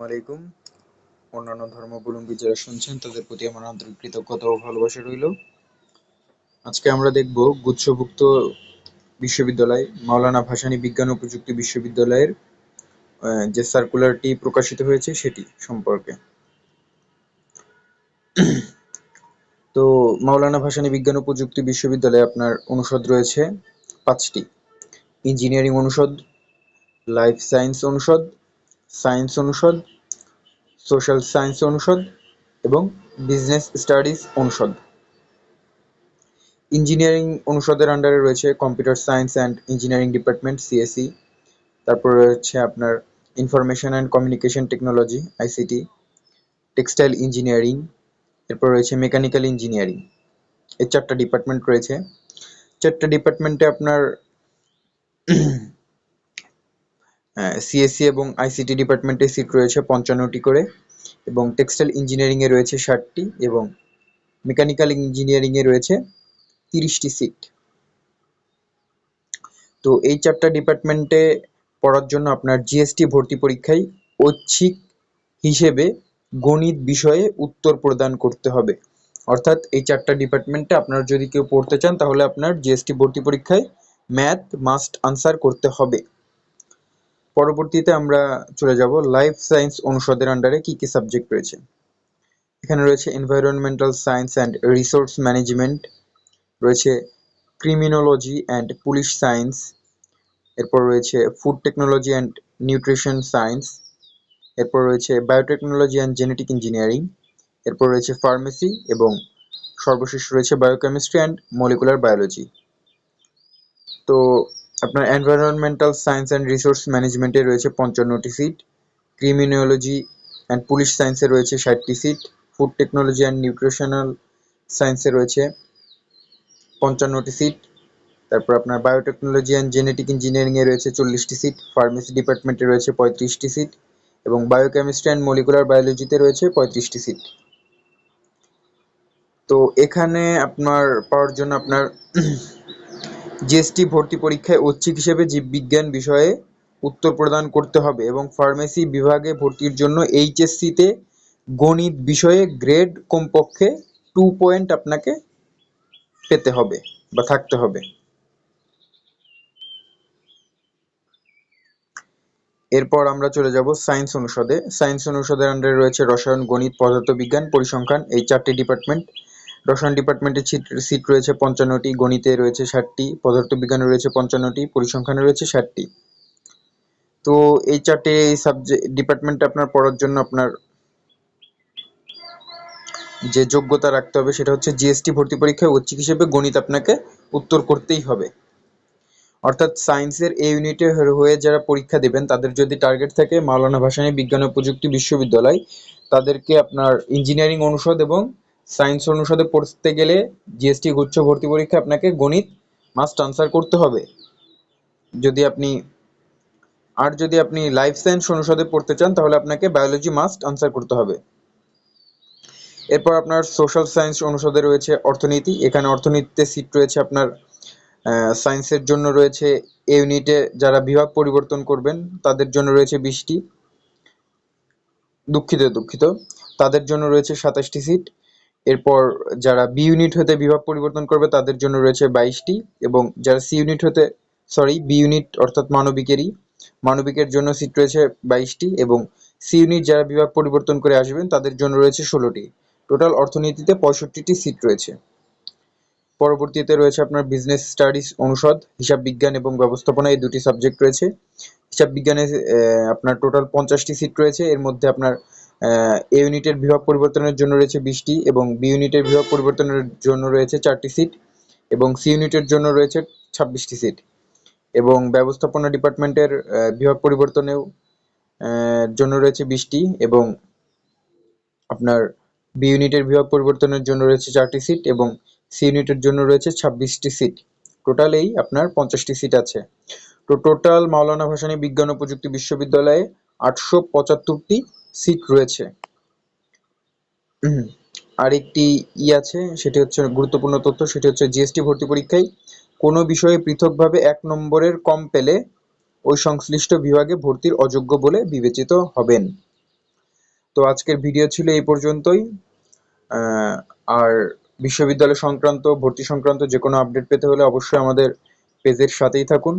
আলাইকুম। অন্যান্য ধর্মাবলম্বী যারা শুনছেন, তাদের প্রতি আমার আন্তরিক কৃতজ্ঞতা ও ভালোবাসা রইল। আজকে আমরা দেখব গুচ্ছভুক্ত বিশ্ববিদ্যালয়, মাওলানা ভাসানী বিজ্ঞান ও প্রযুক্তি বিশ্ববিদ্যালয়ের যে সার্কুলারটি প্রকাশিত হয়েছে সেটি সম্পর্কে। তো মাওলানা ভাসানী বিজ্ঞান ও প্রযুক্তি বিশ্ববিদ্যালয়ে আপনার অনুষদ রয়েছে পাঁচটি। ইঞ্জিনিয়ারিং অনুষদ, লাইফ সায়েন্স অনুষদ সায়েন্স অনুষদ, সোশ্যাল সায়েন্স অনুষদ এবং বিজনেস স্টাডিজ অনুষদ। ইঞ্জিনিয়ারিং অনুষদের আন্ডারে রয়েছে computer science and engineering department CSE তারপর রয়েছে আপনার information and communication technology ICT textile engineering, এরপর রয়েছে মেকানিক্যাল ইঞ্জিনিয়ারিং। এই চারটা ডিপার্টমেন্ট রয়েছে। চারটা ডিপার্টমেন্টে আপনার সিএসসি এবং আইসিটি ডিপার্টমেন্টে সিট রয়েছে পঞ্চান্নটি করে এবং টেক্সটাইল ইঞ্জিনিয়ারিংয়ে রয়েছে ষাটটি এবং মেকানিক্যাল ইঞ্জিনিয়ারিংয়ে রয়েছে তিরিশটি সিট তো এই চারটা ডিপার্টমেন্টে পড়ার জন্য আপনার জিএসটি ভর্তি পরীক্ষায় ঐচ্ছিক হিসেবে গণিত বিষয়ে উত্তর প্রদান করতে হবে। অর্থাৎ এই চারটা ডিপার্টমেন্টে আপনার যদি কেউ পড়তে চান তাহলে আপনার জিএসটি ভর্তি পরীক্ষায় ম্যাথ মাস্ট আনসার করতে হবে। পরবর্তীতে আমরা চলে যাব লাইফ সায়েন্স অনুষদের আন্ডারে কি কি সাবজেক্ট রয়েছে। এখানে রয়েছে environmental science and resource management রয়েছে ক্রিমিনোলজি অ্যান্ড পুলিশ সায়েন্স এরপর রয়েছে food technology and nutrition science এরপর রয়েছে বায়োটেকনোলজি অ্যান্ড জেনেটিক ইঞ্জিনিয়ারিং এরপর রয়েছে ফার্মেসি এবং সর্বশেষ রয়েছে বায়োকেমিস্ট্রি অ্যান্ড মলিকুলার বায়োলজি তো আপনার এনভায়রনমেন্টাল সায়েন্স অ্যান্ড রিসোর্স ম্যানেজমেন্টে রয়েছে পঞ্চান্নটি সিট ক্রিমিনোলজি অ্যান্ড পুলিশ সায়েন্সে রয়েছে ষাটটি seat food technology and nutritional সায়েন্সে রয়েছে পঞ্চান্নটি সিট তারপর আপনার বায়োটেকনোলজি অ্যান্ড জেনেটিক ইঞ্জিনিয়ারিংয়ে রয়েছে চল্লিশটি সিট ফার্মেসি ডিপার্টমেন্টে রয়েছে পঁয়ত্রিশটি সিট এবং বায়োকেমিস্ট্রি অ্যান্ড মলিকুলার বায়োলজিতে রয়েছে পঁয়ত্রিশটি সিট তো এখানে আপনার পাওয়ার জন্য আপনার জিএসটি ভর্তি পরীক্ষায় ঐচ্ছিক হিসেবে জীববিজ্ঞান বিষয়ে উত্তর প্রদান করতে হবে এবং ফার্মেসি বিভাগে ভর্তির জন্য এইচএসসিতে গণিত বিষয়ে গ্রেড কমপক্ষে টু পয়েন্ট আপনাকে পেতে হবে বা থাকতে হবে। এরপর আমরা চলে যাব সায়েন্স অনুষদে। সায়েন্স অনুষদের আন্ডারে রয়েছে রসায়ন, গণিত, পদার্থবিজ্ঞান, পরিসংখ্যান এই চারটি ডিপার্টমেন্ট। রসায়ন ডিপার্টমেন্টে সিট রয়েছে পঞ্চান্নটি, গণিতে রয়েছে ষাটটি, পদার্থবিজ্ঞানে রয়েছে পঞ্চান্নটি, পরিসংখ্যানে রয়েছে ষাটটি। তো এই চারটে সাবজেক্ট ডিপার্টমেন্টে আপনার পড়ার জন্য আপনার যে যোগ্যতা রাখতে হবে সেটা হচ্ছে জিএসটি ভর্তি পরীক্ষায় ঐচ্ছিক হিসেবে গণিত আপনাকে উত্তর করতেই হবে। অর্থাৎ সায়েন্সের এই ইউনিটে হয়ে যারা পরীক্ষা দেবেন, তাদের যদি টার্গেট থাকে মাওলানা ভাসানী বিজ্ঞান ও প্রযুক্তি বিশ্ববিদ্যালয়, তাদেরকে আপনার ইঞ্জিনিয়ারিং অনুষদ এবং সায়েন্স অনুষদে পড়তে গেলে জিএসটি গুচ্ছ ভর্তি পরীক্ষা আপনাকে গণিত মাস্ট আনসার করতে হবে। যদি আপনি, আর যদি আপনি লাইফ সায়েন্স অনুষদে পড়তে চান, তাহলে আপনাকে বায়োলজি মাস্ট আনসার করতে হবে। এরপর আপনার সোশ্যাল সায়েন্স অনুষদে রয়েছে অর্থনীতি। এখানে অর্থনীতিতে সিট রয়েছে আপনার সায়েন্সের জন্য রয়েছে এ ইউনিটে যারা বিভাগ পরিবর্তন করবেন, তাদের জন্য রয়েছে বিশটি। দুঃখিত দুঃখিত। তাদের জন্য রয়েছে সাতাশটি সিট এরপর যারা বি ইউনিট হতে বিভাগ পরিবর্তন করবে, তাদের জন্য রয়েছে বাইশটি এবং যারা সি ইউনিট হতে সরি বি ইউনিট অর্থাৎ মানবিকেরই, মানবিকের জন্য সিট রয়েছে বাইশটি এবং সি ইউনিট যারা বিভাগ পরিবর্তন করে আসবেন, তাদের জন্য রয়েছে ষোলোটি। টোটাল অর্থনীতিতে পঁয়ষট্টিটি সিট রয়েছে। পরবর্তীতে রয়েছে আপনার বিজনেস স্টাডিজ অনুষদ, হিসাব বিজ্ঞান এবং ব্যবস্থাপনা, এই দুটি সাবজেক্ট রয়েছে। হিসাব বিজ্ঞানে আপনার টোটাল পঞ্চাশটি সিট রয়েছে। এর মধ্যে আপনার এ ইউনিটের বিভাগ পরিবর্তনের জন্য রয়েছে বিশটি এবং বি ইউনিটের বিভাগ পরিবর্তনের জন্য রয়েছে চারটি সিট এবং সি ইউনিটের জন্য রয়েছে ছাব্বিশটি সিট এবং ব্যবস্থাপনা ডিপার্টমেন্টের বিভাগ পরিবর্তনেও জন্য রয়েছে বিশটি এবং আপনার বি ইউনিটের বিভাগ পরিবর্তনের জন্য রয়েছে চারটি সিট এবং সি ইউনিটের জন্য রয়েছে ছাব্বিশটি সিট টোটালেই আপনার পঞ্চাশটি সিট আছে। তো টোটাল মাওলানা ভাসানী বিজ্ঞান ও প্রযুক্তি বিশ্ববিদ্যালয়ে আটশো পঁচাত্তরটি সিট রয়েছে। আর একটি ই আছে, সেটি হচ্ছে গুরুত্বপূর্ণ তথ্য, সেটি হচ্ছে জিএসটি ভর্তি পরীক্ষায় কোনো বিষয়ে পৃথকভাবে এক নম্বরের কম পেলে ওই সংশ্লিষ্ট বিভাগে ভর্তির অযোগ্য বলে বিবেচিত হবেন। তো আজকের ভিডিও ছিল এই পর্যন্তই। আর বিশ্ববিদ্যালয় সংক্রান্ত, ভর্তি সংক্রান্ত যে কোনো আপডেট পেতে হলে অবশ্যই আমাদের পেজের সাথেই থাকুন।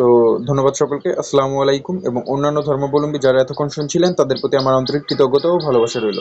তো ধন্যবাদ সকলকে, আসসালামু আলাইকুম এবং অন্যান্য ধর্মাবলম্বী যারা এতক্ষণ শুনছিলেন, তাদের প্রতি আমার আন্তরিক কৃতজ্ঞতা ও ভালোবাসা রইল।